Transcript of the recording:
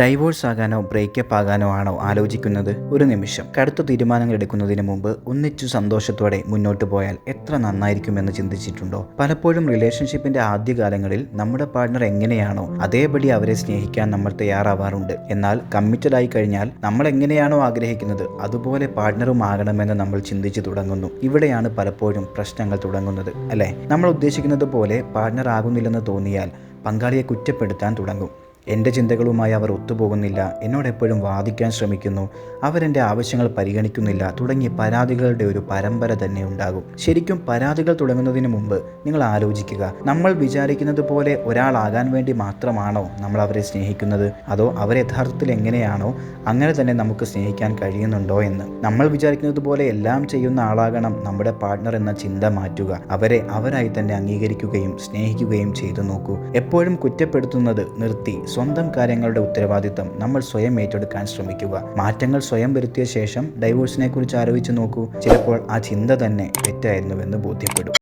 Divorce ആകാനോ breakup ആകാനോ ആണോ ആലോചിക്കുന്നത്? ഒരു നിമിഷം. കടുത്ത തീരുമാനങ്ങൾ എടുക്കുന്നതിന് മുമ്പ് ഒന്നിച്ചു സന്തോഷത്തോടെ മുന്നോട്ട് പോയാൽ എത്ര നന്നായിരിക്കുമെന്ന് ചിന്തിച്ചിട്ടുണ്ടോ? പലപ്പോഴും റിലേഷൻഷിപ്പിന്റെ ആദ്യകാലങ്ങളിൽ നമ്മുടെ പാർട്ണർ എങ്ങനെയാണോ അതേപടി അവരെ സ്നേഹിക്കാൻ നമ്മൾ തയ്യാറാവാറുണ്ട്. എന്നാൽ കമ്മിറ്റഡ് ആയി കഴിഞ്ഞാൽ നമ്മൾ എങ്ങനെയാണോ ആഗ്രഹിക്കുന്നത് അതുപോലെ പാർട്ണറും ആകണമെന്ന് നമ്മൾ ചിന്തിച്ചു തുടങ്ങുന്നു. ഇവിടെയാണ് പലപ്പോഴും പ്രശ്നങ്ങൾ തുടങ്ങുന്നത് അല്ലേ? നമ്മൾ ഉദ്ദേശിക്കുന്നത് പോലെ പാർട്ണർ ആകുന്നില്ലെന്ന് തോന്നിയാൽ പങ്കാളിയെ കുറ്റപ്പെടുത്താൻ തുടങ്ങും. എന്റെ ചിന്തകളുമായി അവർ ഒത്തുപോകുന്നില്ല. എന്നോട് എപ്പോഴും വാദിക്കാൻ ശ്രമിക്കുന്നു. അവരെന്റെ ആവശ്യങ്ങൾ പരിഗണിക്കുന്നില്ല. തുടങ്ങിയ പരാതികളുടെ ഒരു പരമ്പര തന്നെ ഉണ്ടാകും. ശരിക്കും പരാതികൾ തുടങ്ങുന്നതിന് മുമ്പ് നിങ്ങൾ ആലോചിക്കുക. നമ്മൾ വിചാരിക്കുന്നത് പോലെ ഒരാളാകാൻ വേണ്ടി മാത്രമാണോ നമ്മൾ അവരെ സ്നേഹിക്കുന്നത്? അതോ അവർ യഥാർത്ഥത്തിൽ എങ്ങനെയാണോ അങ്ങനെ തന്നെ നമുക്ക് സ്നേഹിക്കാൻ കഴിയുന്നുണ്ടോ എന്ന്? നമ്മൾ വിചാരിക്കുന്നത് പോലെ എല്ലാം ചെയ്യുന്ന ആളാകണം നമ്മുടെ പാർട്ട്ണർ എന്ന ചിന്ത മാറ്റുക. അവരെ അവരായി തന്നെ അംഗീകരിക്കുകയും സ്നേഹിക്കുകയും ചെയ്തു നോക്കൂ. എപ്പോഴും കുറ്റപ്പെടുത്തുന്നത് നിർത്തി സ്വന്തം കാര്യങ്ങളുടെ ഉത്തരവാദിത്തം നമ്മൾ സ്വയം ഏറ്റെടുക്കാൻ ശ്രമിക്കുക. മാറ്റങ്ങൾ സ്വയം വരുത്തിയ ശേഷം ഡൈവോഴ്സിനെ കുറിച്ച് ആലോചിച്ച് നോക്കൂ. ചിലപ്പോൾ ആ ചിന്ത തന്നെ തെറ്റായിരുന്നുവെന്ന് ബോധ്യപ്പെടും.